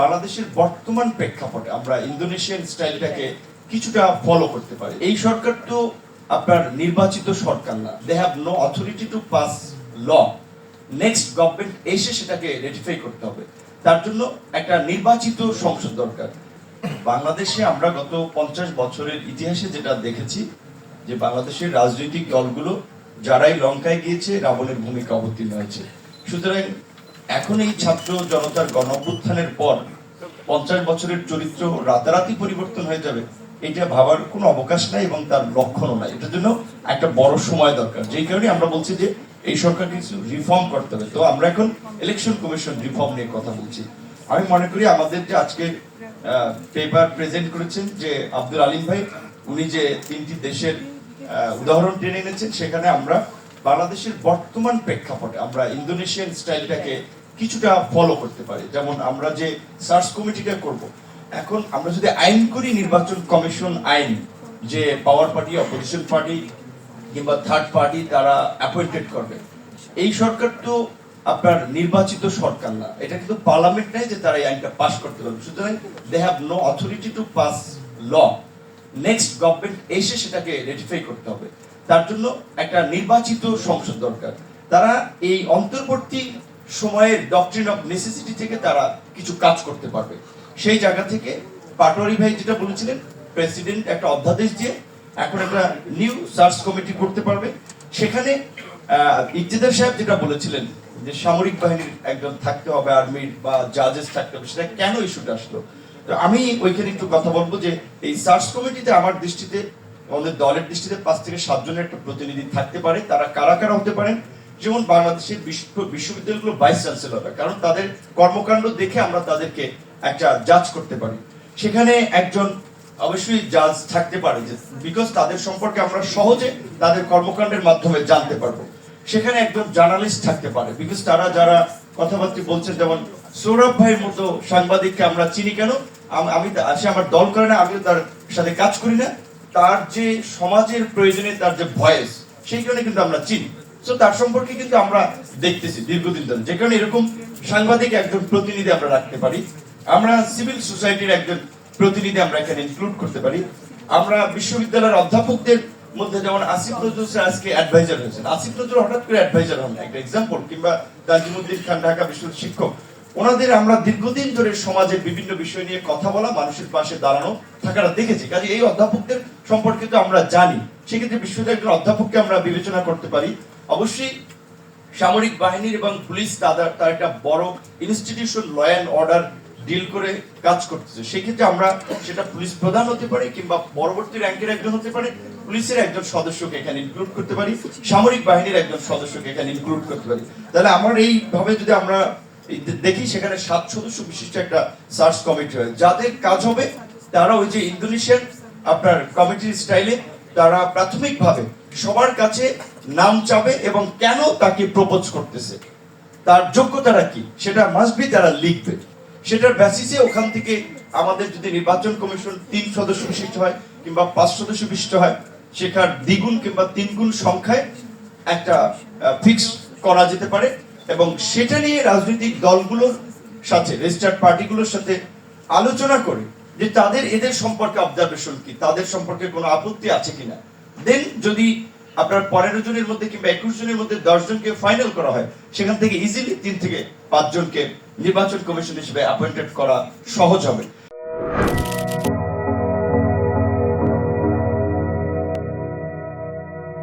বাংলাদেশের বর্তমান প্রেক্ষাপটে আমরা ইন্দোনেশিয়ান স্টাইলটাকে কিছুটা ফলো করতে পারি। এই সরকার তো আপনার নির্বাচিত সরকার না। They have no authority to pass law next government এসে সেটাকে রেটিফাই করতে হবে। তার জন্য একটা নির্বাচিত সংসদ দরকার। বাংলাদেশে আমরা গত পঞ্চাশ বছরের ইতিহাসে যেটা দেখেছি, যে বাংলাদেশের রাজনৈতিক দলগুলো যারাই লঙ্কায় গিয়েছে, রাবণের ভূমিকা অবতীর্ণ হয়েছে। সুতরাং এখন এই ছাত্র জনতার গণ অভ্যুত্থানের পর পঞ্চাশ বছরের চরিত্র রাতারাতি পরিবর্তন হয়ে যাবে, এটা ভাবার কোনো অবকাশ নাই এবং তার লক্ষণও নাই। এটার জন্য একটা বড় সময় দরকার। যেই কারণে আমরা বলছি যে এই সরকার কিছু রিফর্ম করতে হবে। তো আমরা এখন ইলেকশন কমিশন রিফর্ম নিয়ে কথা বলছি। আমি মনে করি আমাদের যে আজকে পেপার প্রেজেন্ট করেছেন যে আব্দুল আলিম ভাই, উনি যে তিনটি দেশের উদাহরণ টেনে এনেছেন, সেখানে আমরা বাংলাদেশের বর্তমান প্রেক্ষাপটে আমরা ইন্দোনেশিয়ান স্টাইলটাকে কিছুটা ফলো করতে পারি। যেমন আমরা যে সার্চ কমিটিটা করব। এখন আমরা যদি আইন করি, নির্বাচন কমিশন আইন, যে পাওয়ার পার্টি অপোজিশন পার্টি কিংবা থার্ড পার্টি তারা অ্যাপয়েন্টেড করবে। এই সরকার তো আপনার নির্বাচিত সরকার না। এটা কিন্তু পার্লামেন্ট নাই যে তারা এই আইনটা পাস করতে পারবে। সুতরাং they have no authority to pass law next government এসে সেটাকে রেটিফাই করতে হবে। তার জন্য একটা নির্বাচিত সংসদ দরকার। তারা এই অন্তর্বর্তী সময়ের ডক্ট্রিন অফ নেসেসিটি থেকে তারা কিছু কাজ করতে পারবে। সেই জায়গা থেকে পাটোয়ারি ভাই যেটা বলেছিলেন প্রেসিডেন্ট একটা অধ্যাদেশ দিয়ে এখন একটা নিউ সার্চ কমিটি করতে পারবে। সেখানে আহ, সাহেব যেটা বলেছিলেন যে সামরিক বাহিনীর একজন থাকতে হবে আর্মির বা জাজেস থাকতে হবে সেটা কেন ইস্যুটা আসলো? তো আমি ওইখানে একটু কথা বলব যে এই সার্চ কমিটিতে আমার দৃষ্টিতে আমাদের দলের দৃষ্টিতে পাঁচ থেকে সাতজনের একটা প্রতিনিধি থাকতে পারে। তারা কারা কারা হতে পারেন? যেমন বাংলাদেশের বিশ্ব- বিশ্ববিদ্যালয়গুলো ভাইস চ্যান্সেলররা কারণ তাদের কর্মকাণ্ড দেখে আমরা তাদেরকে একটা জাজ করতে পারি। সেখানে একজন অবশ্যই জাজ থাকতে পারে যে বিকজ তাদের সম্পর্কে আমরা সহজে তাদের কর্মকাণ্ডের মাধ্যমে জানতে পারব। সেখানে একজন জার্নালিস্ট থাকতে পারে বিকজ তারা যারা কথাবার্তা বলছেন, যেমন সৌরভ ভাইয়ের মতো সাংবাদিককে আমরা চিনি কেন? আমি সে আমার দল করে না, আমিও তার সাথে কাজ করি না। তার যে সমাজের প্রয়োজনে তার যে ভয়েস, সেই কারণে কিন্তু আমরা চিনি। তো তার সম্পর্কে কিন্তু আমরা দেখতেছি দীর্ঘদিন ধরে। যে কারণে এরকম সাংবাদিক একজন প্রতিনিধি আমরা রাখতে পারি। আমরা সিভিল সোসাইটির একজন প্রতিনিধি আমরা এখানে ইনক্লুড করতে পারি। আমরা বিশ্ববিদ্যালয়ের অধ্যাপকদের মধ্যে যেমন আসিফ নজরুল স্যার আজকে অ্যাডভাইজার হয়েছেন। আসিফ নজরুল হঠাৎ করে অ্যাডভাইজার হন একটা এক্সাম্পল কিংবা তাজিমুদ্দিন খান, ঢাকা বিশ্ববিদ্যালয়ের শিক্ষক। ওনাদের আমরা দীর্ঘদিন ধরে সমাজের বিভিন্ন বিষয় নিয়ে কথা বলা, মানুষের পাশে দাঁড়ানো থাকাটা দেখেছি। কাজে এই অধ্যাপকদের সম্পর্কে তো আমরা জানি। সেক্ষেত্রে বিশ্ববিদ্যালয়ের অধ্যাপককে আমরা বিবেচনা করতে পারি। অবশ্যই সামরিক বাহিনীর এবং পুলিশ তাদের তার একটা বড় institution law and order deal করে কাজ করতেছে। সেক্ষেত্রে আমরা সেটা পুলিশ প্রধান হতে পারে কিংবা পরবর্তী র্যাঙ্কের একজন হতে পারে। পুলিশের একজন সদস্যকে এখানে ইনক্লুড করতে পারি। সামরিক বাহিনীর একজন সদস্যকে এখানে ইনক্লুড করতে পারি। তাহলে আমার এইভাবে যদি আমরা দেখি, সেখানে সাত সদস্য বিশিষ্ট একটা সার্চ কমিটি হয় যাদের কাজ হবে তারা ওই যে ইন্দোনেশিয়ান আপনার কমিটির স্টাইলে তারা প্রাথমিকভাবে সবার কাছে নাম চাবে এবং কেন তাকে প্রপোজ করতেছে। তার যোগ্যতাটা কি? সেটা মাসবি তারা লিখবে। সেটার বেসিসে ওখান থেকে আমাদের যদি নির্বাচন কমিশন তিন সদস্য বিশিষ্ট হয় কিংবা পাঁচ সদস্য বিশিষ্ট হয় সেখান দ্বিগুণ কিংবা তিনগুণ সংখ্যায় একটা ফিক্স করা যেতে পারে এবং সেটা নিয়ে রাজনৈতিক দলগুলোর সাথে রেজিস্টার্ড পার্টিগুলোর সাথে আলোচনা করে যে তাদের এদের সম্পর্কে অবজারভেশন কি? তাদের সম্পর্কে কোনো আপত্তি আছে কিনা? দেন যদি আপনার পনেরো জনের মধ্যে কিংবা একুশ জনের মধ্যে দশ জনকে ফাইনাল করা হয়, সেখান থেকে ইজিলি তিন থেকে পাঁচ জনকে নির্বাচন কমিশন হিসেবে অ্যাপয়েন্টেড করা সহজ হবে।